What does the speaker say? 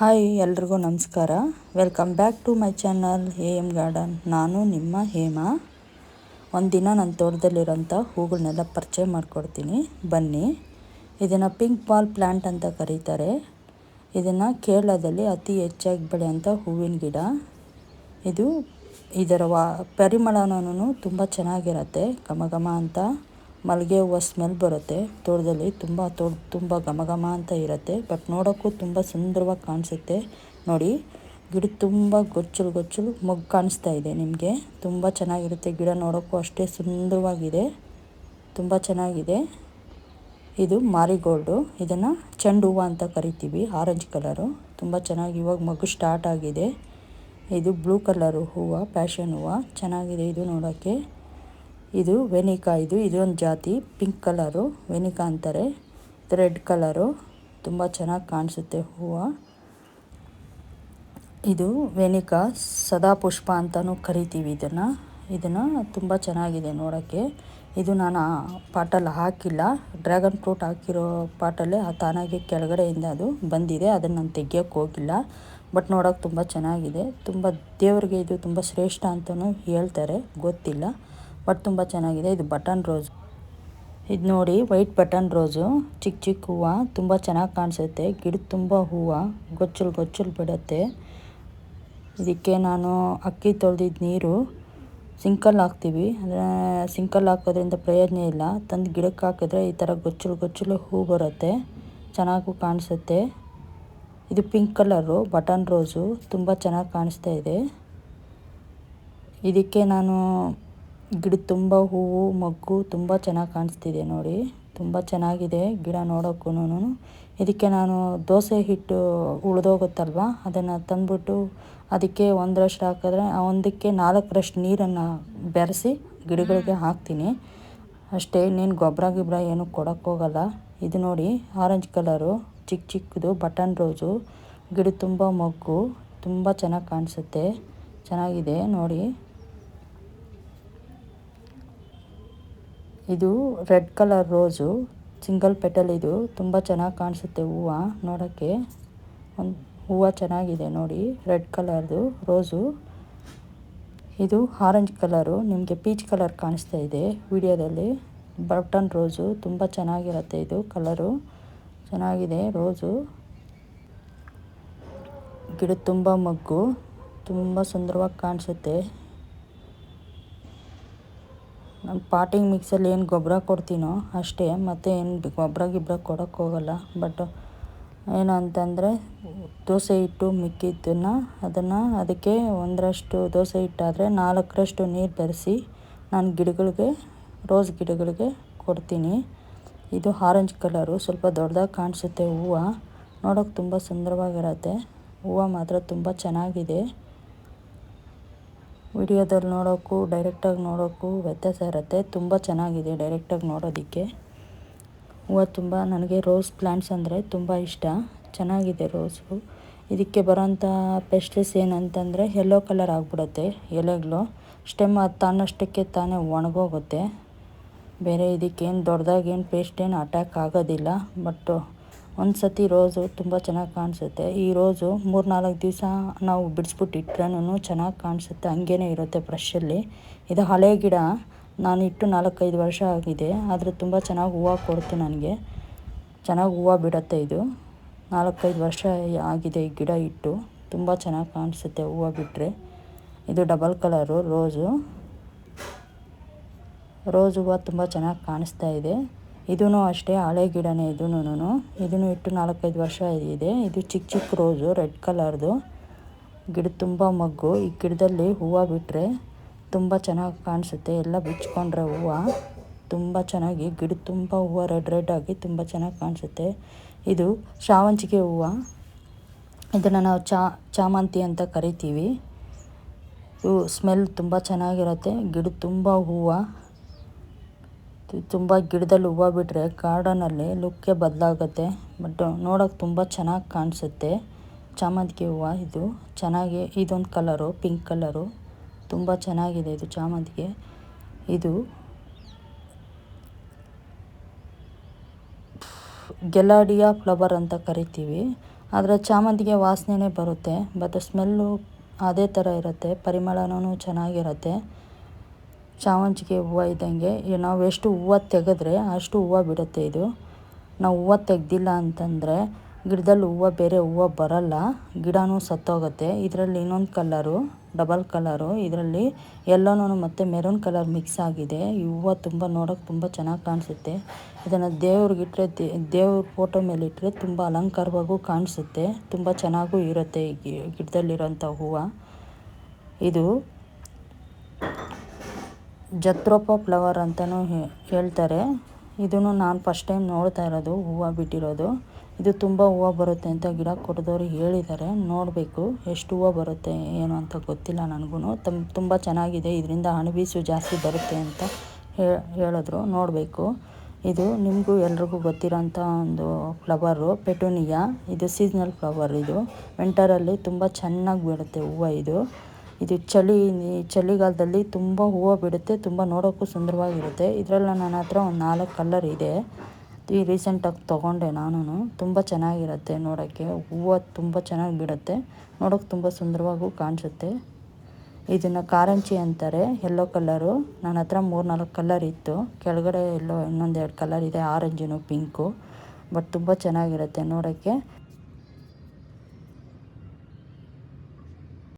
Hi ಎಲ್ರಿಗೂ ನಮಸ್ಕಾರ. Welcome back to my channel Hema garden ನಾನು ನಿಮ್ಮ ಹೇಮಾ. ಒಂದಿನ ನನ್ನ ತೋಟದಲ್ಲಿರೋಂಥ ಹೂಗಳನ್ನೆಲ್ಲ ಪರಿಚಯ ಮಾಡಿಕೊಡ್ತೀನಿ. ಬನ್ನಿ. ಇದನ್ನು ಪಿಂಕ್ ಬಾಲ್ ಪ್ಲ್ಯಾಂಟ್ ಅಂತ ಕರೀತಾರೆ. ಇದನ್ನು ಕೇರಳದಲ್ಲಿ ಅತಿ ಹೆಚ್ಚಾಗಿ ಬೆಳೆಯೋಂಥ ಹೂವಿನ ಗಿಡ. ಇದು ಇದರ ವಾ, ಪರಿಮಳನೂ ತುಂಬ ಚೆನ್ನಾಗಿರುತ್ತೆ, ಘಮ ಘಮ ಅಂತ. ಮಲ್ಲಿಗೆ ಹೂವು ಸ್ಮೆಲ್ ಬರುತ್ತೆ. ತೋಟದಲ್ಲಿ ತುಂಬ ತೋಟ ತುಂಬ ಘಮ ಘಮ ಅಂತ ಇರುತ್ತೆ. ಬಟ್ ನೋಡೋಕ್ಕೂ ತುಂಬ ಸುಂದರವಾಗಿ ಕಾಣಿಸುತ್ತೆ. ನೋಡಿ, ಗಿಡ ತುಂಬ ಗೊಚ್ಚಲು ಗೊಚ್ಚಲು ಮೊಗ್ಗು ಕಾಣಿಸ್ತಾ ಇದೆ ನಿಮಗೆ. ತುಂಬ ಚೆನ್ನಾಗಿರುತ್ತೆ ಗಿಡ ನೋಡೋಕ್ಕೂ ಅಷ್ಟೇ ಸುಂದರವಾಗಿದೆ. ತುಂಬ ಚೆನ್ನಾಗಿದೆ. ಇದು ಮಾರಿಗೋಲ್ಡು. ಇದನ್ನು ಚೆಂಡು ಹೂವು ಅಂತ ಕರಿತೀವಿ ಆರೆಂಜ್ ಕಲರು ತುಂಬ ಚೆನ್ನಾಗಿ ಇವಾಗ ಮಗು ಸ್ಟಾರ್ಟ್ ಆಗಿದೆ. ಇದು ಬ್ಲೂ ಕಲರು ಹೂವು ಪ್ಯಾಷನ್ ಹೂವು. ಚೆನ್ನಾಗಿದೆ ಇದು ನೋಡೋಕ್ಕೆ. ಇದು ವೆನಿಕಾ, ಇದು ಇದೊಂದು ಜಾತಿ, ಪಿಂಕ್ ಕಲರು, ವೆನಿಕಾ ಅಂತಾರೆ. ಇದು ರೆಡ್ ಕಲರು, ತುಂಬ ಚೆನ್ನಾಗಿ ಕಾಣಿಸುತ್ತೆ ಹೂವು. ಇದು ವೆನಿಕಾ ಸದಾಪುಷ್ಪ ಅಂತಲೂ ಕರಿತೀವಿ ಇದನ್ನು. ಇದನ್ನು ತುಂಬ ಚೆನ್ನಾಗಿದೆ ನೋಡೋಕ್ಕೆ. ಇದು ನಾನು ಪಾಟಲ್ಲಿ ಹಾಕಿಲ್ಲ. ಡ್ರ್ಯಾಗನ್ ಫ್ರೂಟ್ ಹಾಕಿರೋ ಪಾಟಲ್ಲೇ ಆ ತಾನಾಗೆ ಕೆಳಗಡೆಯಿಂದ ಅದು ಬಂದಿದೆ. ಅದನ್ನು ನಾನು ತೆಗಿಯೋಕ್ಕೆ ಹೋಗಿಲ್ಲ. ಬಟ್ ನೋಡೋಕೆ ತುಂಬ ಚೆನ್ನಾಗಿದೆ. ತುಂಬ ದೇವರಿಗೆ ಇದು ತುಂಬ ಶ್ರೇಷ್ಠ ಅಂತಲೂ ಹೇಳ್ತಾರೆ. ಗೊತ್ತಿಲ್ಲ. ಬಟ್ ತುಂಬ ಚೆನ್ನಾಗಿದೆ. ಇದು ಬಟನ್ ರೋಸ್. ಇದು ನೋಡಿ, ವೈಟ್ ಬಟನ್ ರೋಸು. ಚಿಕ್ಕ ಚಿಕ್ಕ ಹೂವು. ತುಂಬ ಚೆನ್ನಾಗಿ ಕಾಣಿಸುತ್ತೆ. ಗಿಡ ತುಂಬ ಹೂವು. ಗೊಚ್ಚಲು ಗೊಚ್ಚಲು ಬಿಡುತ್ತೆ. ಇದಕ್ಕೆ ನಾನು ಅಕ್ಕಿ ತೊಳೆದಿದ್ದ ನೀರು. ಸಿಂಕಲ್ಲಿ ಹಾಕ್ತೀವಿ. ಅಂದರೆ ಸಿಂಕಲ್ಲಿ ಹಾಕೋದ್ರಿಂದ ಪ್ರಯೋಜನ ಇಲ್ಲ. ತಂದು ಗಿಡಕ್ಕೆ ಹಾಕಿದ್ರೆ ಈ ಥರ ಗೊಚ್ಚಲು ಗೊಚ್ಚಲು ಹೂ ಬರುತ್ತೆ. ಚೆನ್ನಾಗೂ ಕಾಣಿಸುತ್ತೆ. ಇದು ಪಿಂಕ್ ಕಲರು, ಬಟನ್ ರೋಸು. ತುಂಬ ಚೆನ್ನಾಗಿ ಕಾಣಿಸ್ತಾ ಇದೆ. ಇದಕ್ಕೆ ನಾನು ಗಿಡ ತುಂಬ ಹೂವು ಮೊಗ್ಗು ತುಂಬ ಚೆನ್ನಾಗಿ ಕಾಣಿಸ್ತಿದೆ ನೋಡಿ. ತುಂಬ ಚೆನ್ನಾಗಿದೆ ಗಿಡ ನೋಡೋಕ್ಕೂನು ಇದಕ್ಕೆ ನಾನು ದೋಸೆ ಹಿಟ್ಟು ಉಳಿದೋಗುತ್ತಲ್ವ? ಅದನ್ನು ತಂದ್ಬಿಟ್ಟು ಅದಕ್ಕೆ ಒಂದರಷ್ಟು ಹಾಕಿದ್ರೆ ಒಂದಕ್ಕೆ ನಾಲ್ಕರಷ್ಟು ನೀರನ್ನು ಬೆರೆಸಿ ಗಿಡಗಳಿಗೆ ಹಾಕ್ತೀನಿ. ಅಷ್ಟೇ ಇನ್ನೇನು ಗೊಬ್ಬರ ಗಿಬ್ಬರ ಏನು ಕೊಡೋಕ್ಕೋಗಲ್ಲ ಇದು ನೋಡಿ ಆರೆಂಜ್ ಕಲರು ಚಿಕ್ಕ ಚಿಕ್ಕದು ಬಟನ್ ರೋಸು ಗಿಡ ತುಂಬ ಮೊಗ್ಗು ತುಂಬ ಚೆನ್ನಾಗಿ ಕಾಣಿಸುತ್ತೆ. ಚೆನ್ನಾಗಿದೆ ನೋಡಿ. ಇದು red colour rose, single petal ಇದು. ತುಂಬ ಚೆನ್ನಾಗಿ ಕಾಣಿಸುತ್ತೆ ಹೂವು ನೋಡೋಕ್ಕೆ. ಒಂದು ಹೂವು ಚೆನ್ನಾಗಿದೆ ನೋಡಿ, ರೆಡ್ ಕಲರ್ದು ರೋಸು. ಇದು ಆರೆಂಜ್ ಕಲರು, ನಿಮಗೆ ಪೀಚ್ ಕಲರ್ ಕಾಣಿಸ್ತಾ ಇದೆ ವಿಡಿಯೋದಲ್ಲಿ. ಬಟನ್ ರೋಸು, ತುಂಬ ಚೆನ್ನಾಗಿರುತ್ತೆ ಇದು ಕಲರು. ಚೆನ್ನಾಗಿದೆ ರೋಸು. ಗಿಡ ತುಂಬ ಮಗ್ಗು, ತುಂಬ ಸುಂದರವಾಗಿ ಕಾಣಿಸುತ್ತೆ. ನಾನು ಪಾಟಿಂಗ್ ಮಿಕ್ಸಲ್ಲಿ ಏನು ಗೊಬ್ಬರ ಕೊಡ್ತೀನೋ ಅಷ್ಟೇ, ಮತ್ತು ಏನು ಗೊಬ್ಬರ ಗಿಬ್ಬರ ಕೊಡೋಕ್ಕೆ ಹೋಗಲ್ಲ. ಬಟ್ ಏನು ಅಂತಂದರೆ ದೋಸೆ ಹಿಟ್ಟು ಮಿಕ್ಕಿದ್ದನ್ನು ಅದನ್ನು ಅದಕ್ಕೆ ಒಂದರಷ್ಟು ದೋಸೆ ಹಿಟ್ಟಾದರೆ ನಾಲ್ಕರಷ್ಟು ನೀರು ಬೆರೆಸಿ ನಾನು ಗಿಡಗಳಿಗೆ, ರೋಸ್ ಗಿಡಗಳಿಗೆ ಕೊಡ್ತೀನಿ. ಇದು ಆರೆಂಜ್ ಕಲರು, ಸ್ವಲ್ಪ ದೊಡ್ಡದಾಗಿ ಕಾಣಿಸುತ್ತೆ ಹೂವು. ನೋಡೋಕೆ ತುಂಬ ಸುಂದರವಾಗಿರತ್ತೆ. ಹೂವು ಮಾತ್ರ ತುಂಬ ಚೆನ್ನಾಗಿದೆ. ವಿಡಿಯೋದಲ್ಲಿ ನೋಡೋಕ್ಕೂ, ಡೈರೆಕ್ಟಾಗಿ ನೋಡೋಕ್ಕೂ ವ್ಯತ್ಯಾಸ ಇರುತ್ತೆ. ತುಂಬ ಚೆನ್ನಾಗಿದೆ ಡೈರೆಕ್ಟಾಗಿ ನೋಡೋದಕ್ಕೆ. ಹೂವು ತುಂಬ ನನಗೆ ರೋಸ್ ಪ್ಲ್ಯಾಂಟ್ಸ್ ಅಂದರೆ ತುಂಬ ಇಷ್ಟ. ಚೆನ್ನಾಗಿದೆ ರೋಸು. ಇದಕ್ಕೆ ಬರೋಂಥ ಪೆಸ್ಟಿಸ್ ಏನಂತಂದರೆ ಯೆಲ್ಲೋ ಕಲರ್ ಆಗಿಬಿಡುತ್ತೆ, ಎಲೆಗಳು. ಸ್ಟೆಮ್ ಅದು ತಾನಷ್ಟಕ್ಕೆ ತಾನೇ ಒಣಗೋಗುತ್ತೆ. ಬೇರೆ ಇದಕ್ಕೇನು ದೊಡ್ಡದಾಗೇನು ಪೇಸ್ಟ್ ಏನು ಅಟ್ಯಾಕ್ ಆಗೋದಿಲ್ಲ. ಬಟ್ಟು ಒಂದು ಸತಿ ರೋಸು ತುಂಬ ಚೆನ್ನಾಗಿ ಕಾಣಿಸುತ್ತೆ. ಈ ರೋಸು ಮೂರು ನಾಲ್ಕು ದಿವಸ ನಾವು ಬಿಡಿಸ್ಬಿಟ್ಟು ಇಟ್ರೂ ಚೆನ್ನಾಗಿ ಕಾಣಿಸುತ್ತೆ. ಹಂಗೇ ಇರುತ್ತೆ ಫ್ರೆಶಲ್ಲಿ ಇದು ಹಳೆ ಗಿಡ. ನಾನು ಇಟ್ಟು ನಾಲ್ಕೈದು ವರ್ಷ ಆಗಿದೆ. ಆದರೆ ತುಂಬ ಚೆನ್ನಾಗಿ ಹೂವು ಕೊಡ್ತು ನನಗೆ. ಚೆನ್ನಾಗಿ ಹೂವು ಬಿಡುತ್ತೆ ಇದು. ನಾಲ್ಕೈದು ವರ್ಷ ಆಗಿದೆ ಈ ಗಿಡ ಇಟ್ಟು. ತುಂಬ ಚೆನ್ನಾಗಿ ಕಾಣಿಸುತ್ತೆ ಹೂವು ಬಿಟ್ಟರೆ ಇದು ಡಬಲ್ ಕಲರು ರೋಸು. ರೋಸ್ ಹೂವು ತುಂಬ ಚೆನ್ನಾಗಿ ಕಾಣಿಸ್ತಾ ಇದೆ. ಇದೂ ಅಷ್ಟೇ, ಹಳೆ ಗಿಡನೇ ಇದೂ ಇದನ್ನು ಇಟ್ಟು ನಾಲ್ಕೈದು ವರ್ಷ ಇದೆ ಇದು ಚಿಕ್ಕ ಚಿಕ್ಕ ರೋಸು, ರೆಡ್ ಕಲರ್ದು. ಗಿಡ ತುಂಬ ಮಗ್ಗು. ಈ ಗಿಡದಲ್ಲಿ ಹೂವು ಬಿಟ್ಟರೆ ತುಂಬ ಚೆನ್ನಾಗಿ ಕಾಣಿಸುತ್ತೆ. ಎಲ್ಲ ಬಿಚ್ಕೊಂಡ್ರೆ ಹೂವು. ತುಂಬ ಚೆನ್ನಾಗಿ ಗಿಡ ತುಂಬ ಹೂವು, ರೆಡ್ ರೆಡ್ ಆಗಿ ತುಂಬ ಚೆನ್ನಾಗಿ ಕಾಣಿಸುತ್ತೆ. ಇದು ಶಾವಂತಿಗೆ ಹೂವು. ಇದನ್ನು ನಾವು ಚಾ, ಚಾಮಂತಿ ಅಂತ ಕರಿತೀವಿ. ಇವು ಸ್ಮೆಲ್ ತುಂಬ ಚೆನ್ನಾಗಿರುತ್ತೆ. ಗಿಡ ತುಂಬ ಹೂವು. ತುಂಬ ಗಿಡದಲ್ಲಿ ಹೂವು ಬಿಟ್ಟರೆ ಗಾರ್ಡನಲ್ಲಿ ಲುಕ್ಕೇ ಬದಲಾಗುತ್ತೆ. ಬಟ್ ನೋಡೋಕೆ ತುಂಬ ಚೆನ್ನಾಗಿ ಕಾಣಿಸುತ್ತೆ. ಚಾಮಂತಿಗೆ ಹೂವು ಇದು. ಚೆನ್ನಾಗಿ ಇದೊಂದು ಕಲರು ಪಿಂಕ್ ಕಲರು ತುಂಬ ಚೆನ್ನಾಗಿದೆ ಇದು ಚಾಮಂತಿಗೆ. ಇದು ಗೆಲಾಡಿಯಾ ಫ್ಲವರ್ ಅಂತ ಕರಿತೀವಿ. ಆದರೆ ಚಾಮಂತಿಗೆ ವಾಸನೆನೇ ಬರುತ್ತೆ. ಬಟ್ ಸ್ಮೆಲ್ಲು ಅದೇ ಥರ ಇರುತ್ತೆ. ಪರಿಮಳನೂ ಚೆನ್ನಾಗಿರುತ್ತೆ. ಚಾಮಂತಿಗೆ ಹೂವು ಇದ್ದಂಗೆ ನಾವು ಎಷ್ಟು ಹೂವು ತೆಗೆದ್ರೆ ಅಷ್ಟು ಹೂವು ಬಿಡುತ್ತೆ ಇದು. ನಾವು ಹೂವು ತೆಗೆದಿಲ್ಲ ಅಂತಂದರೆ ಗಿಡದಲ್ಲಿ ಹೂವು, ಬೇರೆ ಹೂವು ಬರಲ್ಲ. ಗಿಡನೂ ಸತ್ತೋಗುತ್ತೆ. ಇದರಲ್ಲಿ ಇನ್ನೊಂದು ಕಲ್ಲರು ಡಬಲ್ ಕಲರು, ಇದರಲ್ಲಿ ಎಲ್ಲೋನೂ ಮತ್ತು ಮೆರೂನ್ ಕಲರ್ ಮಿಕ್ಸ್ ಆಗಿದೆ. ಈ ಹೂವು ತುಂಬ ನೋಡೋಕೆ ತುಂಬ ಚೆನ್ನಾಗಿ ಕಾಣಿಸುತ್ತೆ. ಇದನ್ನು ದೇವ್ರಿಗಿಟ್ರೆ ದೇವ್ರ ಫೋಟೋ ಮೇಲೆ ಇಟ್ಟರೆ ತುಂಬ ಅಲಂಕಾರವಾಗೂ ಕಾಣಿಸುತ್ತೆ. ತುಂಬ ಚೆನ್ನಾಗೂ ಇರುತ್ತೆ ಈ ಗಿಡದಲ್ಲಿರೋಂಥ ಹೂವು. ಇದು ಜತ್ರೋಪ ಫ್ಲವರ್ ಅಂತಲೂ ಹೇಳ್ತಾರೆ. ಇದನ್ನು ನಾನು ಫಸ್ಟ್ ಟೈಮ್ ನೋಡ್ತಾ ಇರೋದು, ಹೂವು ಬಿಟ್ಟಿರೋದು. ಇದು ತುಂಬ ಹೂವು ಬರುತ್ತೆ ಅಂತ ಗಿಡ ಕೊಟ್ಟಿದವರು ಹೇಳಿದ್ದಾರೆ. ನೋಡಬೇಕು ಎಷ್ಟು ಹೂವು ಬರುತ್ತೆ, ಏನು ಅಂತ ಗೊತ್ತಿಲ್ಲ ನನಗೂ ತಮ್, ತುಂಬ ಚೆನ್ನಾಗಿದೆ, ಇದರಿಂದ ಹಣಬೀಸು ಜಾಸ್ತಿ ಬರುತ್ತೆ ಅಂತ ಹೇಳಿದ್ರು. ನೋಡಬೇಕು. ಇದು ನಿಮಗೂ ಎಲ್ರಿಗೂ ಗೊತ್ತಿರೋಂಥ ಒಂದು ಫ್ಲವರು, ಪೆಟೋನಿಯಾ. ಇದು ಸೀಸ್ನಲ್ ಫ್ಲವರ್ ಇದು. ವಿಂಟರಲ್ಲಿ ತುಂಬ ಚೆನ್ನಾಗಿ ಬಿಡುತ್ತೆ ಹೂವು ಇದು. ಇದು ಚಳಿ ಚಳಿಗಾಲದಲ್ಲಿ ತುಂಬ ಹೂವು ಬಿಡುತ್ತೆ, ತುಂಬ ನೋಡೋಕ್ಕೂ ಸುಂದರವಾಗಿರುತ್ತೆ. ಇದರಲ್ಲಿ ನನ್ನ ಹತ್ರ ಒಂದು ನಾಲ್ಕು ಕಲರ್ ಇದೆ. ಈ ರೀಸೆಂಟಾಗಿ ತೊಗೊಂಡೆ ನಾನು ತುಂಬ ಚೆನ್ನಾಗಿರುತ್ತೆ ನೋಡೋಕ್ಕೆ. ಹೂವು ತುಂಬ ಚೆನ್ನಾಗಿ ಬಿಡುತ್ತೆ. ನೋಡೋಕ್ಕೆ ತುಂಬ ಸುಂದರವಾಗೂ ಕಾಣಿಸುತ್ತೆ. ಇದನ್ನು ಕಾರಂಚಿ ಅಂತಾರೆ ಎಲ್ಲೋ ಕಲ್ಲರು ನನ್ನ ಹತ್ರ ಮೂರು ನಾಲ್ಕು ಕಲರ್ ಇತ್ತು. ಕೆಳಗಡೆ ಎಲ್ಲೋ ಇನ್ನೊಂದೆರಡು ಕಲರ್ ಇದೆ ಆರೆಂಜಿನು ಪಿಂಕು ಬಟ್ ತುಂಬ ಚೆನ್ನಾಗಿರುತ್ತೆ ನೋಡೋಕ್ಕೆ.